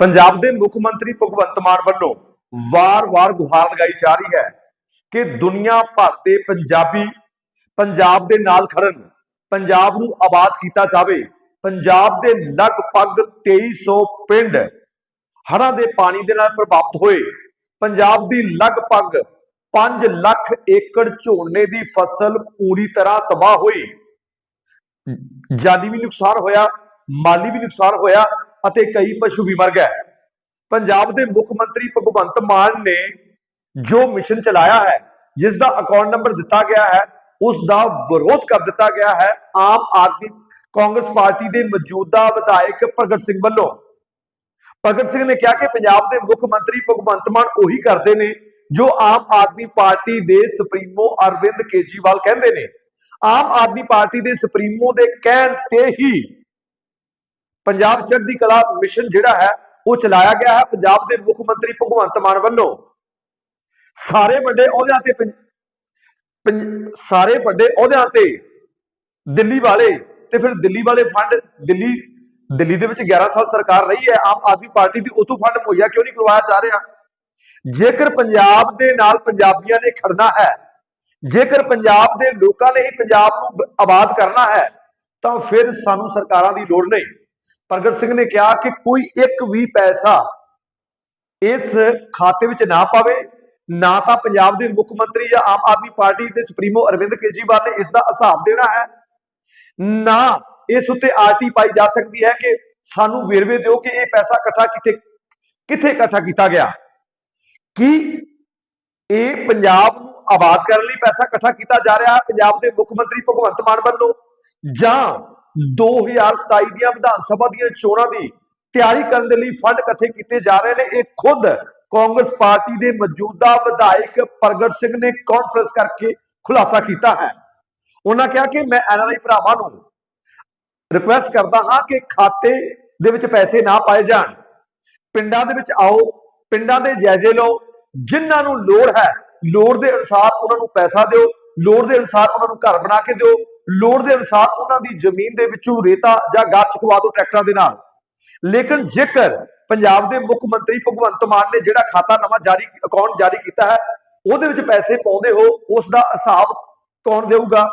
ਪੰਜਾਬ ਦੇ ਮੁੱਖ ਮੰਤਰੀ ਭਗਵੰਤ ਮਾਨ ਵੱਲੋਂ ਵਾਰ-ਵਾਰ ਗੁਹਾਰ ਲਗਾਈ ਜਾ ਰਹੀ ਹੈ ਕਿ ਦੁਨੀਆ ਭਰ ਦੇ ਪੰਜਾਬੀ ਪੰਜਾਬ ਦੇ ਨਾਲ ਖੜਨ ਪੰਜਾਬ ਨੂੰ ਆਬਾਦ ਕੀਤਾ ਜਾਵੇ। ਪੰਜਾਬ ਦੇ ਲਗਭਗ 2300 ਪਿੰਡ ਹੜ੍ਹਾਂ ਦੇ ਪਾਣੀ ਦੇ ਨਾਲ ਪ੍ਰਭਾਵਿਤ ਹੋਏ। ਪੰਜਾਬ ਦੀ ਲਗਭਗ 5 ਲੱਖ ਏਕੜ ਝੋਨੇ ਦੀ ਫਸਲ ਪੂਰੀ ਤਰ੍ਹਾਂ ਤਬਾਹ ਹੋਈ। ਜਾਨੀ ਵੀ ਨੁਕਸਾਨ ਹੋਇਆ ਮਾਲੀ ਵੀ ਨੁਕਸਾਨ ਹੋਇਆ ਅਤੇ ਕਈ ਪਸ਼ੂ ਵੀ ਮਰ ਗਏ। ਪੰਜਾਬ ਦੇ ਮੁੱਖ ਮੰਤਰੀ ਭਗਵੰਤ ਮਾਨ ਨੇ ਜੋ ਮਿਸ਼ਨ ਚਲਾਇਆ ਹੈ ਜਿਸ ਦਾ ਅਕਾਊਂਟ ਨੰਬਰ ਦਿੱਤਾ ਗਿਆ ਹੈ ਉਸ ਦਾ ਵਿਰੋਧ ਕਰ ਦਿੱਤਾ ਗਿਆ ਹੈ ਆਮ ਆਦਮੀ ਕਾਂਗਰਸ ਪਾਰਟੀ ਦੇ ਮੌਜੂਦਾ ਵਿਧਾਇਕ ਪ੍ਰਗਟ ਸਿੰਘ ਵੱਲੋਂ। ਭਗਤ ਸਿੰਘ ਨੇ ਕਿਹਾ ਕਿ ਪੰਜਾਬ ਦੇ ਮੁੱਖ ਮੰਤਰੀ ਭਗਵੰਤ ਮਾਨ ਉਹੀ ਕਰਦੇ ਨੇ ਜੋ ਆਮ ਆਦਮੀ ਪਾਰਟੀ ਦੇ ਸੁਪਰੀਮੋ ਅਰਵਿੰਦ ਕੇਜੀਵਾਲ ਕਹਿੰਦੇ ਨੇ। ਆਮ ਆਦਮੀ ਪਾਰਟੀ ਦੇ ਸੁਪਰੀਮੋ ਦੇ ਕਹਿਣ ਤੇ ਹੀ ਪੰਜਾਬ ਚੜ੍ਹਦੀ ਕਲਾ ਮਿਸ਼ਨ ਜਿਹੜਾ ਹੈ, ਉਹ ਚਲਾਇਆ ਗਿਆ ਹੈ ਪੰਜਾਬ ਦੇ ਮੁੱਖ ਮੰਤਰੀ ਭਗਵੰਤ ਮਾਨ ਵੱਲੋਂ। ਸਾਰੇ ਵੱਡੇ ਅਹੁਦਿਆਂ ਤੇ ਪੰਜ- ਸਾਰੇ ਵੱਡੇ ਅਹੁਦਿਆਂ ਤੇ ਦਿੱਲੀ ਵਾਲੇ ਤੇ ਫਿਰ ਦਿੱਲੀ ਵਾਲੇ ਫੰਡ, ਦਿੱਲੀ ਦਿੱਲੀ ਦੇ ਵਿੱਚ 11 ਸਾਲ ਸਰਕਾਰ ਰਹੀ ਹੈ, ਆਮ ਆਦਮੀ ਪਾਰਟੀ ਦੀ ਉਤੋਂ ਫੰਡ ਮੁਹੱਈਆ ਕਿਉਂ ਨਹੀਂ ਕਰਵਾਇਆ ਜਾ ਰਿਹਾ? ਜੇਕਰ ਪੰਜਾਬ ਦੇ ਨਾਲ ਪੰਜਾਬੀਆਂ ਨੇ ਖੜਨਾ ਹੈ, ਜੇਕਰ ਪੰਜਾਬ ਦੇ ਲੋਕਾਂ ਨੇ ਹੀ ਪੰਜਾਬ ਨੂੰ ਆਬਾਦ ਕਰਨਾ ਹੈ, ਤਾਂ ਫਿਰ ਸਾਨੂੰ ਸਰਕਾਰਾਂ ਦੀ ਲੋੜ ਨਹੀਂ। ਪ੍ਰਗਟ ਸਿੰਘ ਨੇ ਕਿਹਾ ਕਿ ਕੋਈ ਇੱਕ ਵੀ ਪੈਸਾ ਇਸ ਖਾਤੇ ਵਿੱਚ ਨਾ ਪਾਵੇ, ਨਾ ਤਾਂ ਪੰਜਾਬ ਦੇ ਮੁੱਖ ਮੰਤਰੀ ਜਾਂ ਆਮ ਆਦਮੀ ਪਾਰਟੀ ਦੇ ਸੁਪਰੀਮੋ ਅਰਵਿੰਦ ਕੇਜਰੀਵਾਲ ਨੇ ਇਸ ਦਾ ਹਿਸਾਬ ਦੇਣਾ ਹੈ। ਨਾ ਇਸ ਉੱਤੇ ਆਰਟੀ ਪਾਈ ਜਾ ਸਕਦੀ ਹੈ ਕਿ ਸਾਨੂੰ ਵੇਰਵੇ ਦਿਓ ਕਿ ਇਹ ਪੈਸਾ ਇਕੱਠਾ ਕਿੱਥੇ ਕਿੱਥੇ ਇਕੱਠਾ ਕੀਤਾ ਗਿਆ। ਕੀ ਇਹ ਪੰਜਾਬ ਨੂੰ ਆਬਾਦ ਕਰਨ ਲਈ ਪੈਸਾ ਇਕੱਠਾ ਕੀਤਾ ਜਾ ਰਿਹਾ ਹੈ, ਪੰਜਾਬ ਦੇ ਮੁੱਖ ਮੰਤਰੀ ਭਗਵੰਤ ਮਾਨ ਵੱਲੋਂ? ਜਾਂ 2027 ਦੀਆਂ ਵਿਧਾਨ ਸਭਾ ਦੀਆਂ ਚੋਣਾਂ ਦੀ ਤਿਆਰੀ ਕਰਨ ਦੇ ਲਈ ਫੰਡ ਇਕੱਠੇ ਕੀਤੇ ਜਾ ਰਹੇ ਨੇ। ਇਹ ਖੁਦ ਕਾਂਗਰਸ ਪਾਰਟੀ ਦੇ ਮੌਜੂਦਾ ਵਿਧਾਇਕ ਪ੍ਰਗਟ ਸਿੰਘ ਨੇ ਕਾਨਫਰੰਸ ਕਰਕੇ ਖੁਲਾਸਾ ਕੀਤਾ ਹੈ। ਉਹਨਾਂ ਕਿਹਾ ਕਿ ਮੈਂ ਐਨਆਰਆਈ ਭਰਾਵਾਂ ਨੂੰ ਰਿਕੁਐਸਟ ਕਰਦਾ ਹਾਂ ਕਿ ਖਾਤੇ ਦੇ ਵਿੱਚ ਪੈਸੇ ਨਾ ਪਾਏ ਜਾਣ। ਪਿੰਡਾਂ ਦੇ ਵਿੱਚ ਆਓ, ਪਿੰਡਾਂ ਦੇ ਜਾਇਜ਼ੇ ਲਓ। ਜਿਨ੍ਹਾਂ ਨੂੰ ਲੋੜ ਹੈ, ਲੋੜ ਦੇ ਅਨੁਸਾਰ ਉਹਨਾਂ ਨੂੰ ਪੈਸਾ ਦਿਓ। ਲੋੜ ਦੇ ਅਨੁਸਾਰ ਉਹਨਾਂ ਨੂੰ ਘਰ ਬਣਾ ਕੇ ਦਿਓ। ਲੋੜ ਦੇ ਅਨੁਸਾਰ ਉਹਨਾਂ ਦੀ ਜ਼ਮੀਨ ਦੇ ਵਿੱਚੋਂ ਰੇਤਾ ਜਾਂ ਗਾਰ ਚੁਕਵਾ ਦਿਓ ਟਰੈਕਟਰਾਂ ਦੇ ਨਾਲ। ਲੇਕਿਨ ਜੇਕਰ ਪੰਜਾਬ ਦੇ ਮੁੱਖ ਮੰਤਰੀ ਭਗਵੰਤ ਮਾਨ ਨੇ ਜਿਹੜਾ ਖਾਤਾ ਨਵਾਂ ਜਾਰੀ ਅਕਾਊਂਟ ਜਾਰੀ ਕੀਤਾ ਹੈ, ਉਹਦੇ ਵਿੱਚ ਪੈਸੇ ਪਾਉਂਦੇ ਹੋ, ਉਸ ਦਾ ਹਿਸਾਬ ਕੌਣ ਦੇਊਗਾ?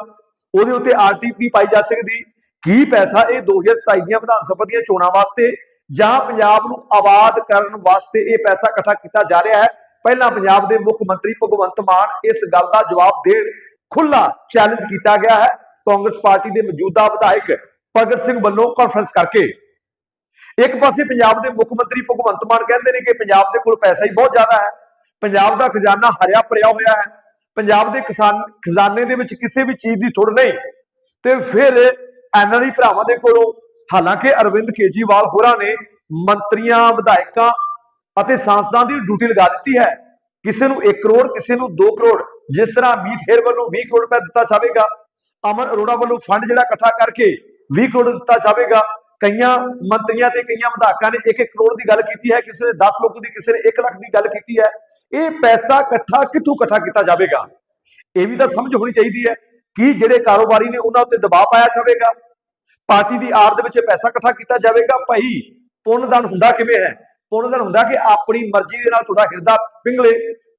ਉਹਦੇ ਉੱਤੇ ਆਰਟੀਪੀ ਪਾਈ ਜਾ ਸਕਦੀ। ਕੀ ਪੈਸਾ ਇਹ 2027 ਦੀਆਂ ਵਿਧਾਨ ਸਭਾ ਦੀਆਂ ਚੋਣਾਂ ਵਾਸਤੇ ਜਾਂ ਪੰਜਾਬ ਨੂੰ ਆਬਾਦ ਕਰਨ ਵਾਸਤੇ ਇਹ ਪੈਸਾ ਇਕੱਠਾ ਕੀਤਾ ਜਾ ਰਿਹਾ ਹੈ? ਪਹਿਲਾਂ ਪੰਜਾਬ ਦੇ ਮੁੱਖ ਮੰਤਰੀ ਭਗਵੰਤ ਮਾਨ ਇਸ ਗੱਲ ਦਾ ਜਵਾਬ ਦੇਣ ਖੁੱਲਾ ਚੈਲੰਜ ਕੀਤਾ ਗਿਆ ਹੈ। ਕਾਂਗਰਸ ਪਾਰਟੀ ਦੇ ਮੌਜੂਦਾ ਵਿਧਾਇਕ ਭਗਤ ਸਿੰਘ ਵੱਲੋਂ ਕਾਨਫਰੰਸ ਕਰਕੇ। ਇੱਕ ਪਾਸੇ ਪੰਜਾਬ ਦੇ ਮੁੱਖ ਮੰਤਰੀ ਭਗਵੰਤ ਮਾਨ ਕਹਿੰਦੇ ਨੇ ਕਿ ਪੰਜਾਬ ਦੇ ਕੋਲ ਪੈਸਾ ਹੀ ਬਹੁਤ ਜ਼ਿਆਦਾ ਹੈ। ਪੰਜਾਬ ਦਾ ਖਜ਼ਾਨਾ ਹਰਿਆ ਭਰਿਆ ਹੋਇਆ ਹੈ। ਪੰਜਾਬ ਦੇ ਕਿਸਾਨ, ਖਜ਼ਾਨੇ ਦੇ ਵਿੱਚ ਕਿਸੇ ਵੀ ਚੀਜ਼ ਦੀ ਥੁੜ ਨਹੀਂ। ਤੇ ਫਿਰ ਐਨਆਰਆਈ ਭਰਾਵਾਂ ਦੇ ਕੋਲੋਂ ਹਾਲਾਂਕਿ ਅਰਵਿੰਦ ਕੇਜੀਵਾਲ ਹੋਰਾਂ ਨੇ ਮੰਤਰੀਆਂ, ਵਿਧਾਇਕਾਂ ਅਤੇ ਸੰਸਦਾਂ ਦੀ ਡਿਊਟੀ ਲਗਾ ਦਿੱਤੀ ਹੈ। ਕਿਸੇ ਨੂੰ 1 ਕਰੋੜ, ਕਿਸੇ ਨੂੰ 2 ਕਰੋੜ, ਜਿਸ ਤਰ੍ਹਾਂ ਮੀਤ ਹੇਰ ਵੱਲੋਂ 20 ਕਰੋੜ ਰੁਪਏ ਦਿੱਤਾ ਜਾਵੇਗਾ, ਅਮਰ ਅਰੋੜਾ ਵੱਲੋਂ ਫੰਡ ਜਿਹੜਾ ਇਕੱਠਾ ਕਰਕੇ 20 ਕਰੋੜ ਦਿੱਤਾ ਜਾਵੇਗਾ। ਕਈਆਂ ਮੰਤਰੀਆਂ ਤੇ ਕਈਆਂ ਵਿਧਾਇਕਾਂ ਨੇ 1-1 ਕਰੋੜ ਦੀ ਗੱਲ ਕੀਤੀ ਹੈ, ਕਿਸੇ ਨੇ 10 ਲੱਖ ਦੀ, ਕਿਸੇ ਨੇ 1 ਲੱਖ ਦੀ ਗੱਲ ਕੀਤੀ ਹੈ। ਇਹ ਪੈਸਾ ਇਕੱਠਾ ਕਿੱਥੋਂ ਇਕੱਠਾ ਕੀਤਾ ਜਾਵੇਗਾ? ਇਹ ਵੀ ਤਾਂ ਸਮਝ ਹੋਣੀ ਚਾਹੀਦੀ ਹੈ ਕਿ ਜਿਹੜੇ ਕਾਰੋਬਾਰੀ ਨੇ ਉਹਨਾਂ ਉੱਤੇ ਦਬਾਅ ਪਾਇਆ ਜਾਵੇਗਾ। ਪਾਰਟੀ ਦੀ ਆੜ ਦੇ ਵਿੱਚ ਪੈਸਾ ਇਕੱਠਾ ਕੀਤਾ ਜਾਵੇਗਾ। ਭਾਈ ਪੁੰਨ ਪੁੰਨਦਾਨ ਹੁੰਦਾ ਕਿਵੇਂ ਹੈ? ਪੁੰਨਦਾਨ ਹੁੰਦਾ ਕਿ ਆਪਣੀ ਮਰਜ਼ੀ ਦੇ ਨਾਲ ਤੁਹਾਡਾ ਹਿਰਦਾ ਪਿੰਗਲੇ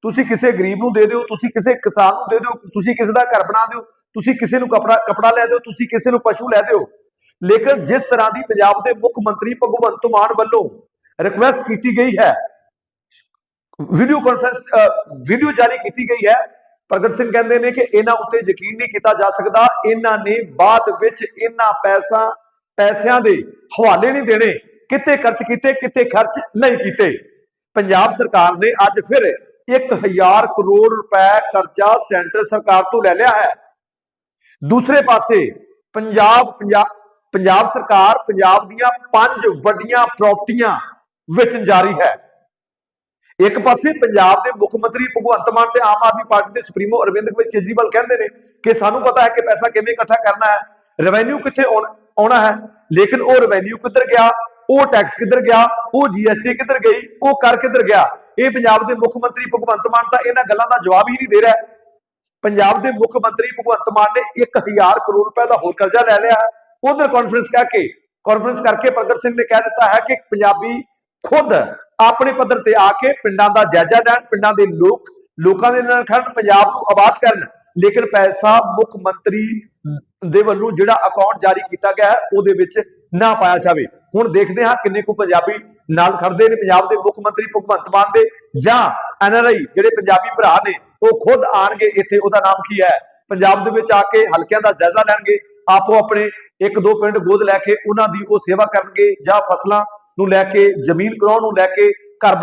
ਤੁਸੀਂ ਕਿਸੇ ਗਰੀਬ ਨੂੰ ਦੇ ਦਿਓ, ਤੁਸੀਂ ਕਿਸੇ ਕਿਸਾਨ ਨੂੰ ਦੇ ਦਿਓ, ਤੁਸੀਂ ਕਿਸੇ ਦਾ ਘਰ ਬਣਾ ਦਿਓ, ਤੁਸੀਂ ਕਿਸੇ ਨੂੰ ਕਪੜਾ ਕਪੜਾ ਲੈ ਦਿਓ, ਤੁਸੀਂ ਕਿਸੇ ਨੂੰ ਪਸ਼ੂ ਲੈ ਦਿਓ। ਲੇਕਿਨ ਜਿਸ ਤਰ੍ਹਾਂ ਦੀ ਪੰਜਾਬ ਦੇ ਮੁੱਖ ਮੰਤਰੀ ਭਗਵੰਤ ਮਾਨ ਵੱਲੋਂ ਰਿਕੁਐਸਟ ਕੀਤੀ ਗਈ ਹੈ ਵੀਡੀਓ ਕਾਨਫਰੰਸ ਵੀਡੀਓ ਜਾਰੀ ਕੀਤੀ ਗਈ ਹੈ। ਪ੍ਰਗਟ ਸਿੰਘ ਕਹਿੰਦੇ ਨੇ ਕਿ ਇਹਨਾਂ ਉੱਤੇ ਯਕੀਨ ਨਹੀਂ ਕੀਤਾ ਜਾ ਸਕਦਾ। ਇਹਨਾਂ ਨੇ ਬਾਅਦ ਵਿੱਚ ਇਹਨਾਂ ਪੈਸਾ, ਪੈਸਿਆਂ ਦੇ ਹਵਾਲੇ ਨਹੀਂ ਦੇਣੇ। ਕਿੱਥੇ ਖਰਚ ਕੀਤੇ, ਕਿੱਥੇ ਖਰਚ ਨਹੀਂ ਕੀਤੇ। ਪੰਜਾਬ ਸਰਕਾਰ ਨੇ ਅੱਜ ਫਿਰ 1000 ਕਰੋੜ ਰੁਪਏ ਕਰਜ਼ਾ ਸੈਂਟਰ ਸਰਕਾਰ ਤੋਂ ਲੈ ਲਿਆ ਹੈ। ਦੂਸਰੇ ਪਾਸੇ ਪੰਜਾਬ ਪੰਜਾਬ ਸਰਕਾਰ ਪੰਜਾਬ ਦੀਆਂ ਪੰਜ ਵੱਡੀਆਂ ਪ੍ਰਾਪਰਟੀਆਂ ਵੇਚਣ ਜਾਰੀ ਹੈ। ਇੱਕ ਪਾਸੇ ਪੰਜਾਬ ਦੇ ਮੁੱਖ ਮੰਤਰੀ ਭਗਵੰਤ ਮਾਨ ਤੇ ਆਮ ਆਦਮੀ ਪਾਰਟੀ ਦੇ ਸੁਪਰੀਮੋ ਅਰਵਿੰਦ ਕੇਜਰੀਵਾਲ ਕਹਿੰਦੇ ਨੇ ਕਿ ਸਾਨੂੰ ਪਤਾ ਹੈ ਕਿ ਪੈਸਾ ਕਿਵੇਂ ਇਕੱਠਾ ਕਰਨਾ ਹੈ। ਰੈਵਨਿਊ ਕਿੱਥੇ ਆਉਣਾ ਹੈ? ਲੇਕਿਨ ਉਹ ਰੈਵਨਿਊ ਕਿੱਧਰ ਗਿਆ? ਉਹ ਟੈਕਸ ਕਿੱਧਰ ਗਿਆ? ਉਹ ਜੀਐਸਟੀ ਕਿੱਧਰ ਗਈ? ਉਹ ਕਰ ਕਿੱਧਰ ਗਿਆ? ਇਹ ਪੰਜਾਬ ਦੇ ਮੁੱਖ ਮੰਤਰੀ ਭਗਵੰਤ ਮਾਨ ਤਾਂ ਇਹਨਾਂ ਗੱਲਾਂ ਦਾ ਜਵਾਬ ਹੀ ਨਹੀਂ ਦੇ ਰਿਹਾ। ਪੰਜਾਬ ਦੇ ਮੁੱਖ ਮੰਤਰੀ ਭਗਵੰਤ ਮਾਨ ਨੇ 1000 ਕਰੋੜ ਰੁਪਏ ਦਾ ਹੋਰ ਕਰਜ਼ਾ ਲੈ ਲਿਆ ਹੈ। ਉਧਰ ਕਾਨਫਰੰਸ ਕੇ ਕਾਨਫਰੰਸ ਕਰਕੇ ਪ੍ਰਗਟ ਸਿੰਘ ਨੇ ਕਹਿ ਦਿੱਤਾ ਹੈ ਕਿ ਪੰਜਾਬੀ ਖੁਦ ਆਪਣੇ ਪੱਧਰ ਤੇ ਆ ਕੇ ਪਿੰਡਾਂ ਦਾ ਜਾਇਜ਼ਾ ਲੈਣ, ਪਿੰਡਾਂ ਦੇ ਲੋਕ ਲੋਕਾਂ ਦੇ ਨਾਲ ਖੜਨ ਪੰਜਾਬ ਨੂੰ ਆਬਾਦ ਕਰਨ। ਲੇਕਿਨ ਪੈਸਾ ਮੁੱਖ ਮੰਤਰੀ ਦੇ ਵੱਲੋਂ ਜਿਹੜਾ ਅਕਾਊਂਟ ਜਾਰੀ ਕੀਤਾ ਗਿਆ ਉਹਦੇ ਵਿੱਚ ਨਾ ਪਾਇਆ ਜਾਵੇ। ਹੁਣ ਦੇਖਦੇ ਹਾਂ ਕਿੰਨੇ ਕੁ ਪੰਜਾਬੀ ਨਾਲ ਖੜਦੇ ਨੇ। ਪੰਜਾਬ ਦੇ ਮੁੱਖ ਮੰਤਰੀ ਭਗਵੰਤ ਮਾਨ ਦੇ ਜਾਂ ਐਨਆਰਆਈ ਜਿਹੜੇ ਪੰਜਾਬੀ ਭਰਾ ਨੇ, ਉਹ ਖੁਦ ਆਣਗੇ। ਇੱਥੇ ਉਹਦਾ ਨਾਮ ਕੀ ਹੈ? ਪੰਜਾਬ ਦੇ ਵਿੱਚ ਆ ਕੇ ਹਲਕਿਆਂ ਦਾ ਜਾਇਜ਼ਾ ਲੈਣਗੇ। ਆਪੋ ਆਪਣੇ ਇੱਕ ਦੋ ਪਿੰਡ ਗੋਦ ਲੈ ਕੇ ਉਹਨਾਂ ਦੀ ਉਹ ਸੇਵਾ ਕਰਨਗੇ ਜਾਂ ਫਸਲਾਂ ਨੂੰ ਲੈ ਕੇ, ਜ਼ਮੀਨ ਕਰਾਉਣ ਨੂੰ ਲੈ ਕੇ ਘਰ ਬਣਾਉਣ